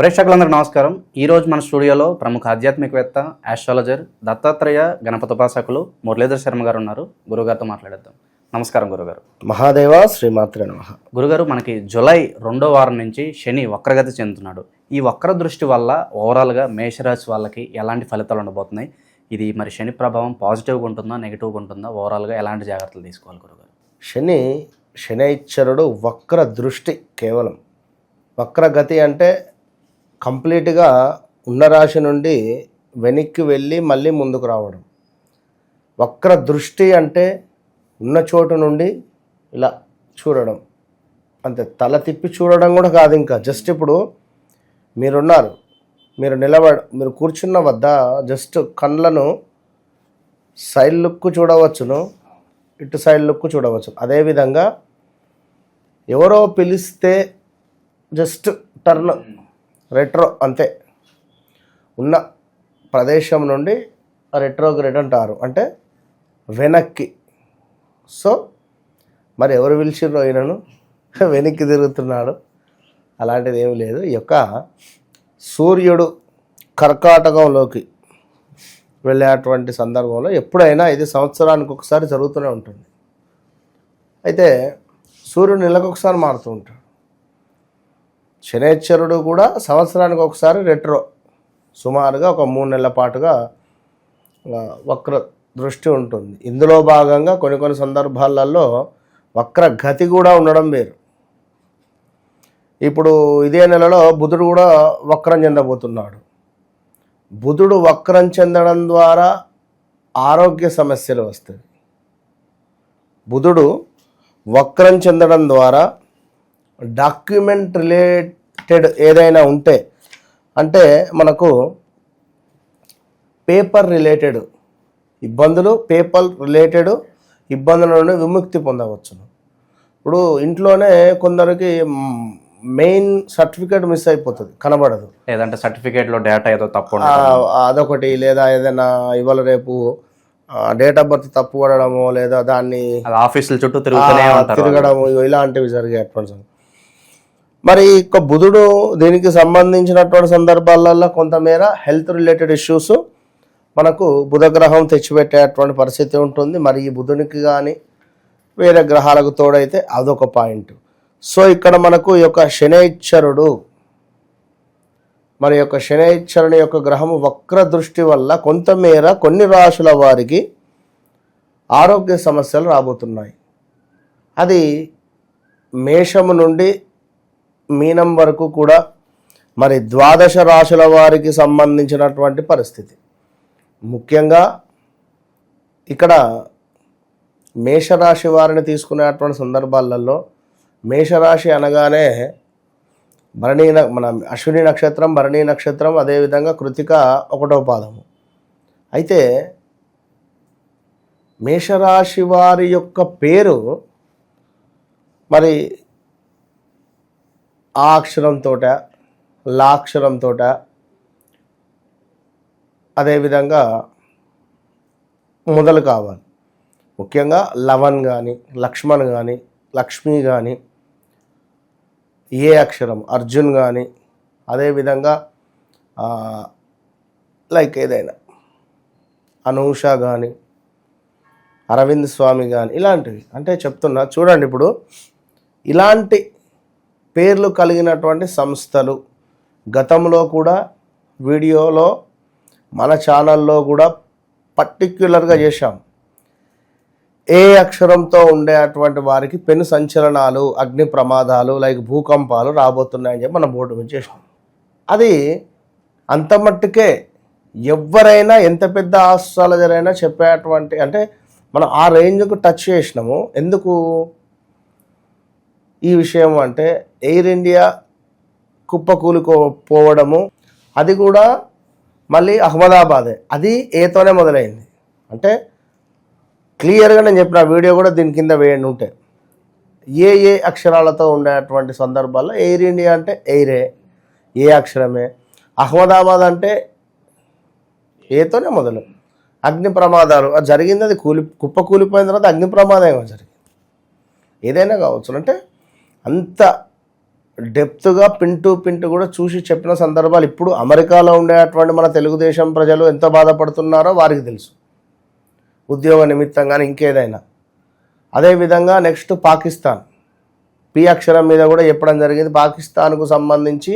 ప్రేక్షకులందరికీ నమస్కారం. ఈ రోజు మన స్టూడియోలో ప్రముఖ ఆధ్యాత్మికవేత్త ఆస్ట్రాలజర్ దత్తాత్రేయ గణపతోపాసకులు మురళీధర్ శర్మ గారు ఉన్నారు. గురుగారితో మాట్లాడేద్దాం. నమస్కారం గురుగారు. మహాదేవ శ్రీమాత్రే నమ. గురుగారు మనకి జులై రెండో వారం నుంచి శని వక్రగతి చెందుతున్నాడు. ఈ వక్ర దృష్టి వల్ల ఓవరాల్గా మేషరాశి వాళ్ళకి ఎలాంటి ఫలితాలు ఉండబోతున్నాయి? ఇది మరి శని ప్రభావం పాజిటివ్గా ఉంటుందా నెగిటివ్గా ఉంటుందా? ఓవరాల్గా ఎలాంటి జాగ్రత్తలు తీసుకోవాలి గురుగారు? శని శనైశ్వరుడు వక్ర దృష్టి కేవలం. వక్రగతి అంటే కంప్లీట్గా ఉన్న రాశి నుండి వెనక్కి వెళ్ళి మళ్ళీ ముందుకు రావడం. వక్ర దృష్టి అంటే ఉన్న చోటు నుండి ఇలా చూడడం. అంతే తల తిప్పి చూడడం కూడా కాదు ఇంకా. జస్ట్ ఇప్పుడు మీరున్నారు మీరు నిలబడ మీరు కూర్చున్న వద్ద జస్ట్ కళ్ళను సైడ్ లుక్ చూడవచ్చును ఇటు సైడ్ లుక్ చూడవచ్చు. అదేవిధంగా ఎవరో పిలిస్తే జస్ట్ టర్న్ రెట్రో అంతే. ఉన్న ప్రదేశం నుండి రెట్రోగ్రేడ్ అంటారు అంటే వెనక్కి. సో మరి ఎవరు పిలిచిర్రో ఈయనను వెనక్కి తిరుగుతున్నాడు. అలాంటిది ఏమి లేదు. ఈ యొక్క సూర్యుడు కర్కాటకంలోకి వెళ్ళేటువంటి సందర్భంలో ఎప్పుడైనా ఇది సంవత్సరానికి ఒకసారి జరుగుతూనే ఉంటుంది. అయితే సూర్యుడు నెలకు ఒకసారి మారుతూ ఉంటాడు. శనేశ్వరుడు కూడా సంవత్సరానికి ఒకసారి రెట్రో సుమారుగా ఒక మూడు నెలల పాటుగా వక్ర దృష్టి ఉంటుంది. ఇందులో భాగంగా కొన్ని కొన్ని సందర్భాలలో వక్ర గతి కూడా ఉండడం వేరు. ఇప్పుడు ఇదే నెలలో బుధుడు కూడా వక్రం చెందబోతున్నాడు. బుధుడు వక్రం చెందడం ద్వారా ఆరోగ్య సమస్యలు వస్తాయి. బుధుడు వక్రం చెందడం ద్వారా డాక్యుమెంట్ రిలేటెడ్ ఏదైనా ఉంటే అంటే మనకు పేపర్ రిలేటెడ్ ఇబ్బందులు పేపర్ రిలేటెడ్ ఇబ్బందుల నుండి విముక్తి పొందవచ్చును. ఇప్పుడు ఇంట్లోనే కొందరికి మెయిన్ సర్టిఫికేట్ మిస్ అయిపోతుంది కనబడదు. లేదంటే సర్టిఫికేట్లో డేటా ఏదో తప్పు అదొకటి లేదా ఏదైనా ఇవాళ రేపు డేట్ ఆఫ్ బర్త్ తప్పు పడడము లేదా దాన్ని ఆఫీసుల చుట్టూ తిరుగుతూనే తిరగడము ఇలాంటివి జరిగేటువంటి సం- మరి ఇక బుధుడు దీనికి సంబంధించినటువంటి సందర్భాలలో కొంతమేర హెల్త్ రిలేటెడ్ ఇష్యూస్ మనకు బుధగ్రహం తెచ్చిపెట్టేటువంటి పరిస్థితి ఉంటుంది. మరి ఈ బుధునికి కానీ వేరే గ్రహాలకు తోడైతే అదొక పాయింట్. సో ఇక్కడ మనకు ఈ యొక్క శనైశ్వరుడు మరి యొక్క శనైశ్వరుని యొక్క గ్రహము వక్ర దృష్టి వల్ల కొంతమేర కొన్ని రాశుల వారికి ఆరోగ్య సమస్యలు రాబోతున్నాయి. అది మేషము నుండి మీనం వరకు కూడా మరి ద్వాదశ రాశుల వారికి సంబంధించినటువంటి పరిస్థితి. ముఖ్యంగా ఇక్కడ మేషరాశి వారిని తీసుకునేటువంటి సందర్భాలలో మేషరాశి అనగానే భరణీ న- మన అశ్విని నక్షత్రం భరణీ నక్షత్రం అదేవిధంగా కృతిక ఒకటో పాదము. అయితే మేషరాశి వారి యొక్క పేరు మరి ఆ అక్షరంతో లా అక్షరంతోట అదేవిధంగా మొదలు కావాలి. ముఖ్యంగా లవన్ కానీ లక్ష్మణ్ కానీ లక్ష్మి కానీ ఏ అక్షరం అర్జున్ కానీ అదేవిధంగా లైక్ ఏదైనా అనూష కానీ అరవింద్ స్వామి కానీ ఇలాంటివి. అంటే చెప్తున్నా చూడండి ఇప్పుడు ఇలాంటి పేర్లు కలిగినటువంటి సంస్థలు. గతంలో కూడా వీడియోలో మన ఛానల్లో కూడా పర్టిక్యులర్గా చేశాం. ఏ అక్షరంతో ఉండేటువంటి వారికి పెను సంచలనాలు అగ్ని ప్రమాదాలు లైక్ భూకంపాలు రాబోతున్నాయని చెప్పి మనం బోర్డు మీద అది అంత మట్టుకే ఎవరైనా ఎంత పెద్ద ఆస్ట్రాలజర్ అయినా చెప్పేటువంటి అంటే మనం ఆ రేంజ్కు టచ్ చేసినాము. ఎందుకు? ఈ విషయం అంటే ఎయిర్ ఇండియా కుప్పకూలుకో పోవడము అది కూడా మళ్ళీ అహ్మదాబాదే. అది ఏతోనే మొదలైంది. అంటే క్లియర్గా నేను చెప్పిన వీడియో కూడా దీని కింద వేయండి ఉంటే. ఏ ఏ అక్షరాలతో ఉండేటువంటి సందర్భాల్లో ఎయిర్ ఇండియా అంటే ఎయిరే ఏ అక్షరమే. అహ్మదాబాద్ అంటే ఏతోనే మొదలు. అగ్ని ప్రమాదాలు అది జరిగింది అది కూలి కుప్ప కూలిపోయిన తర్వాత అగ్ని ప్రమాదం జరిగింది. ఏదైనా కావచ్చు. అంటే అంత డెప్త్గా పిన్ టు పింటు కూడా చూసి చెప్పిన సందర్భాలు ఇప్పుడు అమెరికాలో ఉండేటువంటి మన తెలుగుదేశం ప్రజలు ఎంత బాధపడుతున్నారో వారికి తెలుసు. ఉద్యోగ నిమిత్తం కానీ ఇంకేదైనా అదేవిధంగా నెక్స్ట్ పాకిస్తాన్. పి అక్షరం మీద కూడా చెప్పడం జరిగింది. పాకిస్తాన్కు సంబంధించి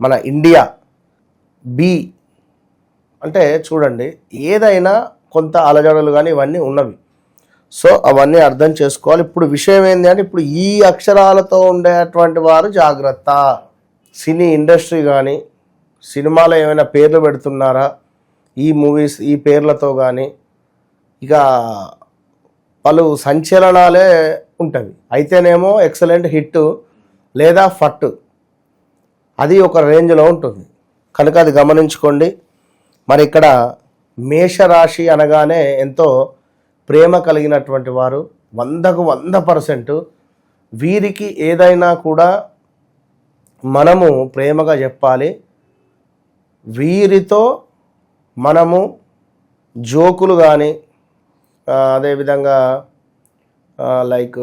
మన ఇండియా బి అంటే చూడండి ఏదైనా కొంత అలజడలు కానీ ఇవన్నీ ఉన్నవి. సో అవన్నీ అర్థం చేసుకోవాలి. ఇప్పుడు విషయం ఏంటి అంటే ఇప్పుడు ఈ అక్షరాలతో ఉండేటువంటి వారు జాగ్రత్త. సినీ ఇండస్ట్రీ కానీ సినిమాలో ఏమైనా పేర్లు పెడుతున్నారా? ఈ మూవీస్ ఈ పేర్లతో కానీ ఇక పలు సంచలనాలే ఉంటవి. అయితేనేమో ఎక్సలెంట్ హిట్ లేదా ఫట్. అది ఒక రేంజ్లో ఉంటుంది. కనుక అది గమనించుకోండి. మరి ఇక్కడ మేషరాశి అనగానే ఎంతో ప్రేమ కలిగినటువంటి వారు వందకు వంద పర్సెంట్ వీరికి ఏదైనా కూడా మనము ప్రేమగా చెప్పాలి. వీరితో మనము జోకులు కానీ అదేవిధంగా లైక్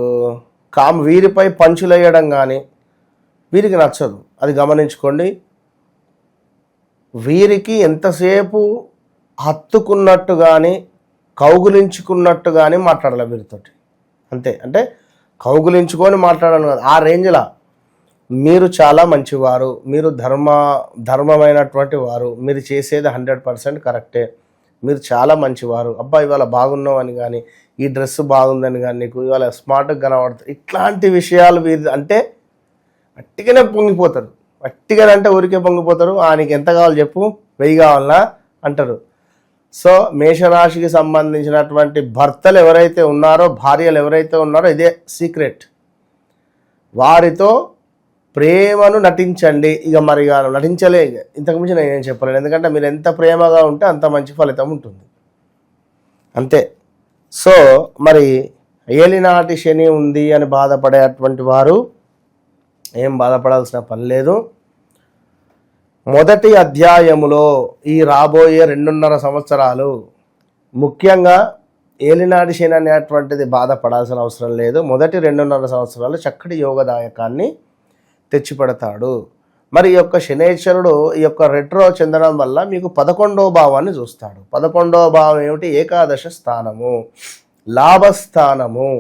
కామ్ వీరిపై పంచులు వేయడం కానీ వీరికి నచ్చదు. అది గమనించుకోండి. వీరికి ఎంతసేపు హత్తుకున్నట్టు కానీ కౌగులించుకున్నట్టు కానీ మాట్లాడాలి వీరితోటి. అంతే. అంటే కౌగులించుకొని మాట్లాడాలి కాదు. ఆ రేంజ్లో మీరు చాలా మంచివారు మీరు ధర్మ ధర్మమైనటువంటి వారు మీరు చేసేది హండ్రెడ్ పర్సెంట్ కరెక్టే. మీరు చాలా మంచివారు. అబ్బా ఇవాళ బాగున్నావు అని కానీ ఈ డ్రెస్ బాగుందని కానీ నీకు ఇవాళ స్మార్ట్గా కనబడుతుంది. ఇట్లాంటి విషయాలు వీరి అంటే అట్టిగానే పొంగిపోతారు. అట్టిగానే అంటే ఊరికే పొంగిపోతారు. ఆయనకి ఎంత కావాలి చెప్పు వెయ్యి కావాలనా? అంటారు. సో మేషరాశికి సంబంధించినటువంటి భర్తలు ఎవరైతే ఉన్నారో భార్యలు ఎవరైతే ఉన్నారో ఇదే సీక్రెట్. వారితో ప్రేమను నటించండి. ఇక మరి నటించలే. ఇక ఇంతకు నేను ఏం చెప్పలేను. ఎందుకంటే మీరు ఎంత ప్రేమగా ఉంటే అంత మంచి ఫలితం ఉంటుంది. అంతే. సో మరి ఏలినాటి శని ఉంది అని బాధపడేటువంటి వారు ఏం బాధపడాల్సిన పని లేదు. మొదటి అధ్యాయములో ఈ రాబోయే రెండున్నర సంవత్సరాలు ముఖ్యంగా ఏలినాటి శని అనేటువంటిది బాధపడాల్సిన అవసరం లేదు. మొదటి రెండున్నర సంవత్సరాలు చక్కటి యోగదాయకాన్ని తెచ్చిపెడతాడు. మరి ఈ యొక్క శనేశ్వరుడు ఈ యొక్క రెట్రో చెందడం వల్ల మీకు పదకొండవ భావాన్ని చూస్తాడు. పదకొండవ భావం ఏమిటి? ఏకాదశ స్థానము లాభస్థానము.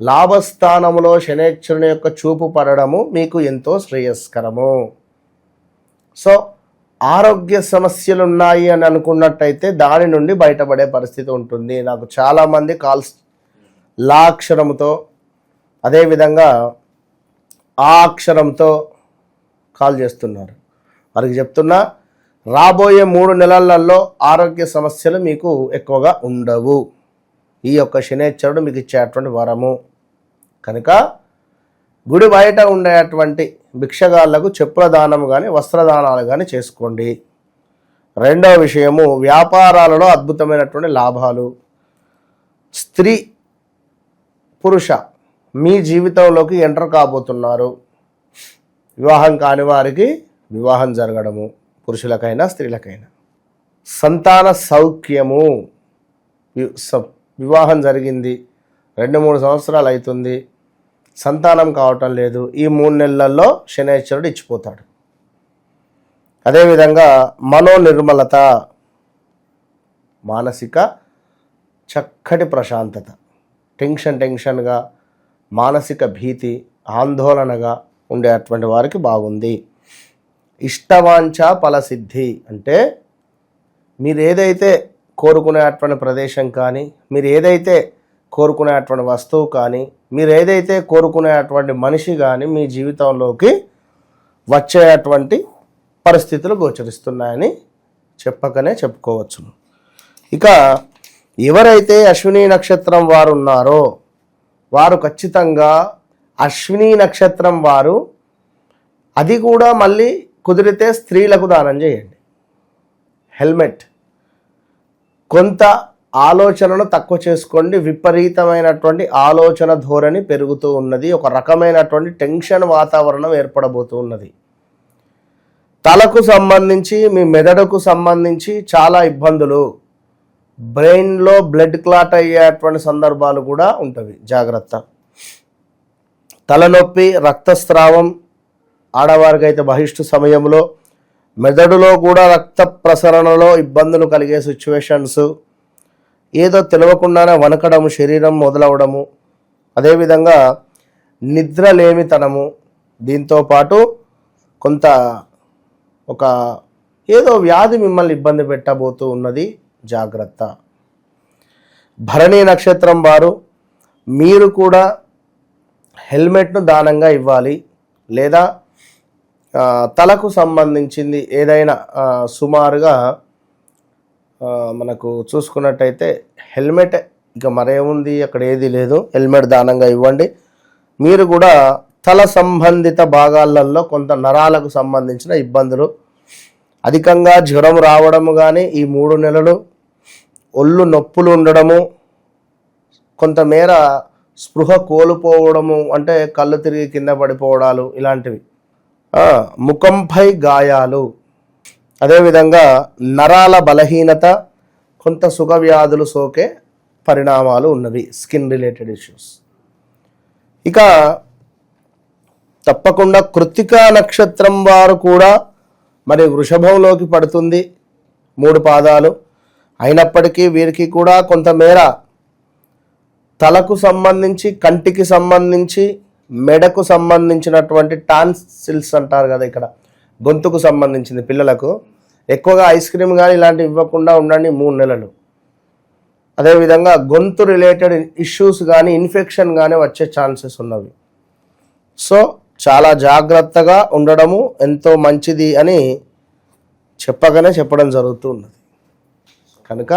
లాభస్థానములో శనేశ్వరుని యొక్క చూపు పడడము మీకు ఎంతో శ్రేయస్కరము. సో ఆరోగ్య సమస్యలు ఉన్నాయి అని అనుకున్నట్టయితే దాని నుండి బయటపడే పరిస్థితి ఉంటుంది. నాకు చాలామంది కాల్స్ లా అదేవిధంగా ఆ అక్షరంతో కాల్ చేస్తున్నారు. వారికి చెప్తున్నా రాబోయే మూడు నెలలలో ఆరోగ్య సమస్యలు మీకు ఎక్కువగా ఉండవు. ఈ యొక్క శనేశ్వరుడు మీకు ఇచ్చేటువంటి వరము. కనుక గుడి బయట ఉండేటువంటి భిక్షగాళ్ళకు చెప్పుల దానం కానీ వస్త్రదానాలు కానీ చేసుకోండి. రెండవ విషయము వ్యాపారాలలో అద్భుతమైనటువంటి లాభాలు. స్త్రీ పురుష మీ జీవితంలోకి ఎంటర్ కాబోతున్నారు. వివాహం కాని వారికి వివాహం జరగడము పురుషులకైనా స్త్రీలకైనా. సంతాన సౌఖ్యము. స- వివాహం జరిగింది. రెండు మూడు సంవత్సరాలు అవుతుంది. సంతానం కావటం లేదు. ఈ మూడు నెలల్లో శనేశ్వరుడు ఇచ్చిపోతాడు. అదేవిధంగా మనోనిర్మలత మానసిక చక్కటి ప్రశాంతత టెన్షన్ టెన్షన్గా మానసిక భీతి ఆందోళనగా ఉండేటువంటి వారికి బాగుంది. ఇష్టవాంఛ ఫలసిద్ధి అంటే మీరు ఏదైతే కోరుకునేటువంటి ప్రదేశం కానీ మీరు ఏదైతే కోరుకునేటువంటి వస్తువు కానీ మీరు ఏదైతే కోరుకునేటువంటి మనిషి కానీ మీ జీవితంలోకి వచ్చేటువంటి పరిస్థితులు గోచరిస్తున్నాయని చెప్పకనే చెప్పుకోవచ్చు. ఇక ఎవరైతే అశ్విని నక్షత్రం వారు ఉన్నారో వారు ఖచ్చితంగా అశ్విని నక్షత్రం వారు అది కూడా మళ్ళీ కుదిరితే స్త్రీలకు దానం చేయండి. హెల్మెట్. కొంత ఆలోచనను తక్కువ చేసుకోండి. విపరీతమైనటువంటి ఆలోచన ధోరణి పెరుగుతూ ఉన్నది. ఒక రకమైనటువంటి టెన్షన్ వాతావరణం ఏర్పడబోతూ ఉన్నది. తలకు సంబంధించి మీ మెదడుకు సంబంధించి చాలా ఇబ్బందులు. బ్రెయిన్లో బ్లడ్ క్లాట్ అయ్యేటువంటి సందర్భాలు కూడా ఉంటవి. జాగ్రత్త. తలనొప్పి రక్తస్రావం ఆడవారికి అయితే బహిష్టు సమయంలో. మెదడులో కూడా రక్త ప్రసరణలో ఇబ్బందులు కలిగే సిచ్యువేషన్స్ ఏదో తెలియకుండానే వనకడము శరీరం మొదలవడము. అదేవిధంగా నిద్రలేమితనము. దీంతో పాటు కొంత ఒక ఏదో వ్యాధి మిమ్మల్ని ఇబ్బంది పెట్టబోతూ ఉన్నది. జాగ్రత్త. భరణి నక్షత్రం వారు మీరు కూడా హెల్మెట్ను దానంగా ఇవ్వాలి. లేదా తలకు సంబంధించింది ఏదైనా సుమారుగా మనకు చూసుకున్నట్టయితే హెల్మెట్ ఇక మరేముంది అక్కడ ఏది లేదు. హెల్మెట్ దానంగా ఇవ్వండి. మీరు కూడా తల సంబంధిత భాగాలలో కొంత నరాలకు సంబంధించిన ఇబ్బందులు అధికంగా జ్వరం రావడము కానీ ఈ మూడు నెలలు ఒళ్ళు నొప్పులు ఉండడము కొంతమేర స్పృహ కోల్పోవడము అంటే కళ్ళు తిరిగి కింద పడిపోవడాలు ఇలాంటివి. ముఖంపై గాయాలు. అదేవిధంగా నరాల బలహీనత కొంత సుఖ వ్యాధులు సోకే పరిణామాలు ఉన్నవి స్కిన్ రిలేటెడ్ ఇష్యూస్. ఇక తప్పకుండా కృత్తికా నక్షత్రం వారు కూడా మరి వృషభంలోకి పడుతుంది మూడు పాదాలు. అయినప్పటికీ వీరికి కూడా కొంతమేర తలకు సంబంధించి కంటికి సంబంధించి మెడకు సంబంధించినటువంటి టాన్సిల్స్ అంటారు కదా ఇక్కడ గొంతుకు సంబంధించింది పిల్లలకు. ఎక్కువగా ఐస్ క్రీమ్ కానీ ఇలాంటివి ఇవ్వకుండా ఉండండి మూడు నెలలు. అదేవిధంగా గొంతు రిలేటెడ్ ఇష్యూస్ కానీ ఇన్ఫెక్షన్ కానీ వచ్చే ఛాన్సెస్ ఉన్నవి. సో చాలా జాగ్రత్తగా ఉండడము ఎంతో మంచిది అని చెప్పగానే చెప్పడం జరుగుతూ ఉన్నది. కనుక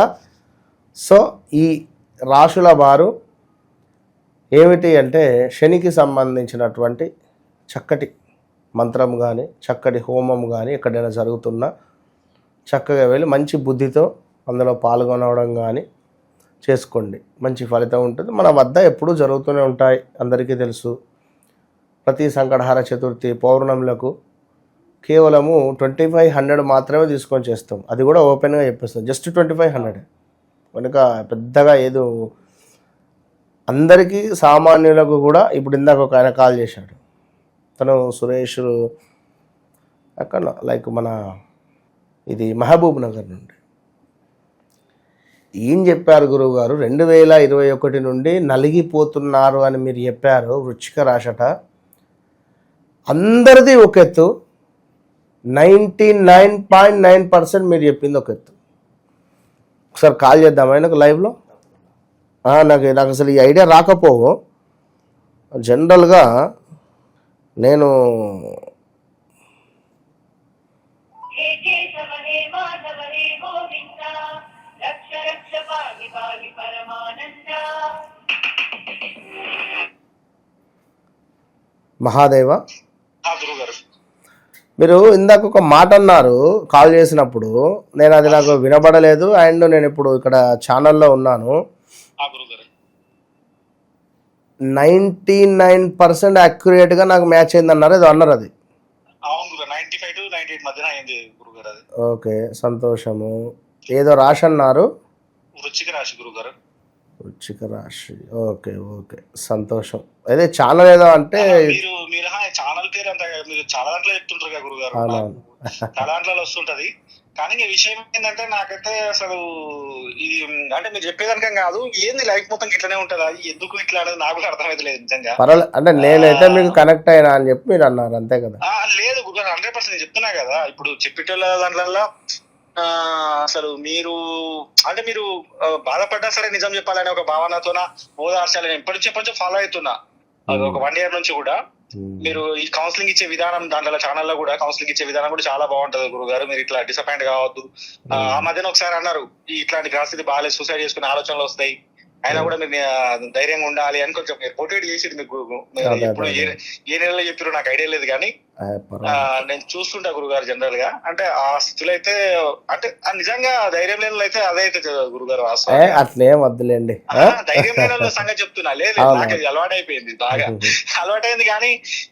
సో ఈ రాశుల వారు ఏమిటి అంటే శనికి సంబంధించినటువంటి చక్కటి మంత్రం కానీ చక్కటి హోమం కానీ ఎక్కడైనా జరుగుతున్నా చక్కగా వెళ్ళి మంచి బుద్ధితో అందులో పాల్గొనవడం కానీ చేసుకోండి. మంచి ఫలితం ఉంటుంది. మన వద్ద ఎప్పుడూ జరుగుతూనే ఉంటాయి. అందరికీ తెలుసు. ప్రతి సంకటహార చతుర్థి పౌర్ణములకు కేవలము ట్వంటీ ఫైవ్ హండ్రెడ్ మాత్రమే తీసుకొని చేస్తాం. అది కూడా ఓపెన్గా చెప్పేస్తాం. Just twenty five hundred. కనుక పెద్దగా ఏదో అందరికీ సామాన్యులకు కూడా ఇప్పుడు ఇందాక ఒక ఆయన కాల్ చేశాడు. తను సురేష్ అక్కడ లైక్ మన ఇది మహబూబ్ నగర్ నుండి. ఏం చెప్పారు గురువు గారు రెండు వేల ఇరవై ఒకటి నుండి నలిగిపోతున్నారు అని మీరు చెప్పారు వృచ్చిక రాశట. అందరిది ఒక ఎత్తు. Ninety nine point nine percent మీరు చెప్పింది ఒక ఎత్తు. ఒకసారి కాల్ చేద్దాం ఆయనకు లైవ్లో? నాకు నాకు అసలు ఈ ఐడియా రాకపోవు. జనరల్గా నేను మహాదేవ. మీరు ఇందాక ఒక మాట అన్నారు కాల్ చేసినప్పుడు. నేను అది నాకు వినబడలేదు అండ్ నేను ఇప్పుడు ఇక్కడ ఛానల్లో ఉన్నాను. నైంటీ నైన్ పర్సెంట్ యాక్యురేట్గా నాకు మ్యాచ్ అయింది అన్నారు ఏదో అన్నారు అది. ఓకే సంతోషము. ఏదో రాసి అన్నారు. వృచ్చిక రాశి గురువు గారు వృచ్చిక రాశి ఓకే ఓకే. సంతోషం. అదే ఛానల్ ఏదో అంటే మీరు మీరు ఛానల్ పేరు అంత మీరు చాలా దాంట్లో చెప్తుంటారు కదా గురువు గారు అవునవును. చాలా దాంట్లో వస్తుంటది. కానీ విషయం ఏంటంటే నాకైతే అసలు ఇది అంటే మీరు చెప్పేదానికం కాదు. ఏంది లైఫ్ మొత్తం ఇట్లనే ఉంటుందా? ఎందుకు ఇట్లా అనేది నాకు కూడా అర్థమైతలేదు నిజంగా. పర్వాలేదు అంటే నేనైతే మీకు కనెక్ట్ అయినా అని చెప్పి మీరు అన్నారు. అంతే కదా. లేదు గురుగారు హండ్రెడ్ పర్సెంట్ చెప్తున్నా కదా. ఇప్పుడు చెప్పేటోళ్ళ దాంట్లో అసలు మీరు అంటే మీరు బాధపడ్డా సరే నిజం చెప్పాలనే ఒక భావనతోన ఓదార్చాలని నేను ఎప్పటి నుంచి ఎప్పటి నుంచో ఫాలో అవుతున్నా. అది ఒక వన్ ఇయర్ నుంచి కూడా. మీరు ఈ కౌన్సిలింగ్ ఇచ్చే విధానం దాంట్లో ఛానల్లో కూడా కౌన్సిలింగ్ ఇచ్చే విధానం కూడా చాలా బాగుంటది గురువు గారు మీరు ఇట్లా డిసప్పాయింట్ కావద్దు. ఆ, మధ్యన ఒకసారి అన్నారు ఇట్లాంటి పరిస్థితి బాగాలేదు సూసైడ్ చేసుకునే ఆలోచనలు వస్తాయి. అయినా కూడా మీరు ధైర్యంగా ఉండాలి అని కొంచెం మీరు మోటివేట్ చేసి మీకు ఎప్పుడు ఏ నెలలో చెప్పారో నాకు ఐడియా లేదు కానీ. నేను చూస్తుంటా గురుగారు జనరల్గా. అంటే ఆ స్థితిలో అయితే అంటే ఆ నిజంగా ధైర్యం లేని అయితే అదే అయితే గురుగారు. అట్లేం వద్దులేండి. ధైర్యం లేని సంగతి చెప్తున్నా. లేదు. నాకు అది అలవాటు అయిపోయింది బాగా. అలవాటైంది కానీ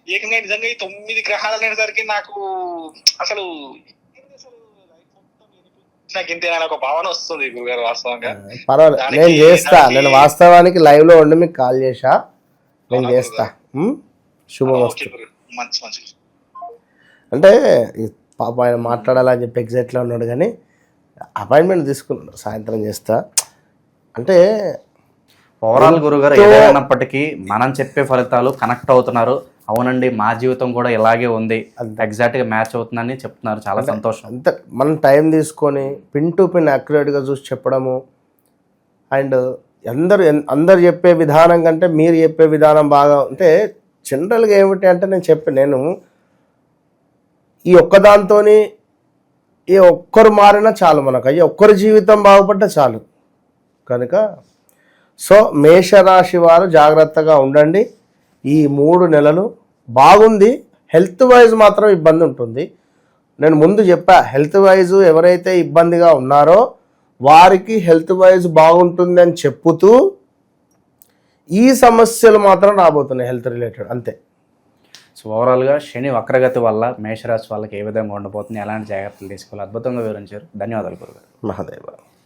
ఏకంగా నిజంగా ఈ తొమ్మిది గ్రహాలు అనేసరికి నాకు అసలు నాకు ఒక భావన వస్తుంది గురుగారు వాస్తవంగా. పర్వాలేదు నేను చేస్తా. నేను వాస్తవానికి లైవ్లో ఉండి మీకు కాల్ చేసా నేను చేస్తా? శుభమస్తు గురు మంచి మంచి అంటే పాప ఆయన మాట్లాడాలని చెప్పి ఎగ్జైట్లో ఉన్నాడు కానీ అపాయింట్మెంట్ తీసుకున్నాడు. సాయంత్రం చేస్తా. అంటే ఓవరాల్ గురుగారు ఏదైనప్పటికీ మనం చెప్పే ఫలితాలు కనెక్ట్ అవుతున్నారు. అవునండి మా జీవితం కూడా ఇలాగే ఉంది. ఎగ్జాక్ట్గా మ్యాచ్ అవుతుందని చెప్తున్నారు. చాలా సంతోషం. అంత మనం టైం తీసుకొని పిన్ టు పిన్ యాక్యురేట్గా చూసి చెప్పడము అండ్ అందరు అందరు చెప్పే విధానం కంటే మీరు చెప్పే విధానం బాగా అంటే జనరల్గా ఏమిటి అంటే నేను చెప్పి నేను ఈ ఒక్కదాంతో ఈ ఒక్కరు మారినా చాలు మనకు. అయ్యి ఒక్కరి జీవితం బాగుపడ్డా చాలు. కనుక సో మేషరాశి వారు జాగ్రత్తగా ఉండండి. ఈ మూడు నెలలు బాగుంది. హెల్త్ వైజ్ మాత్రం ఇబ్బంది ఉంటుంది. నేను ముందు చెప్పా హెల్త్ వైజ్ ఎవరైతే ఇబ్బందిగా ఉన్నారో వారికి హెల్త్ వైజ్ బాగుంటుంది అని చెప్పుతూ ఈ సమస్యలు మాత్రం రాబోతున్నాయి హెల్త్ రిలేటెడ్ అంతే. సో ఓవరాల్గా శని వక్రగతి వల్ల మేషరాశి వాళ్ళకి ఏ విధంగా ఉండబోతుంది ఎలాంటి జాగ్రత్తలు తీసుకోవాలి అద్భుతంగా వివరించారు. ధన్యవాదాలు గురుగారు. మహాదేవ.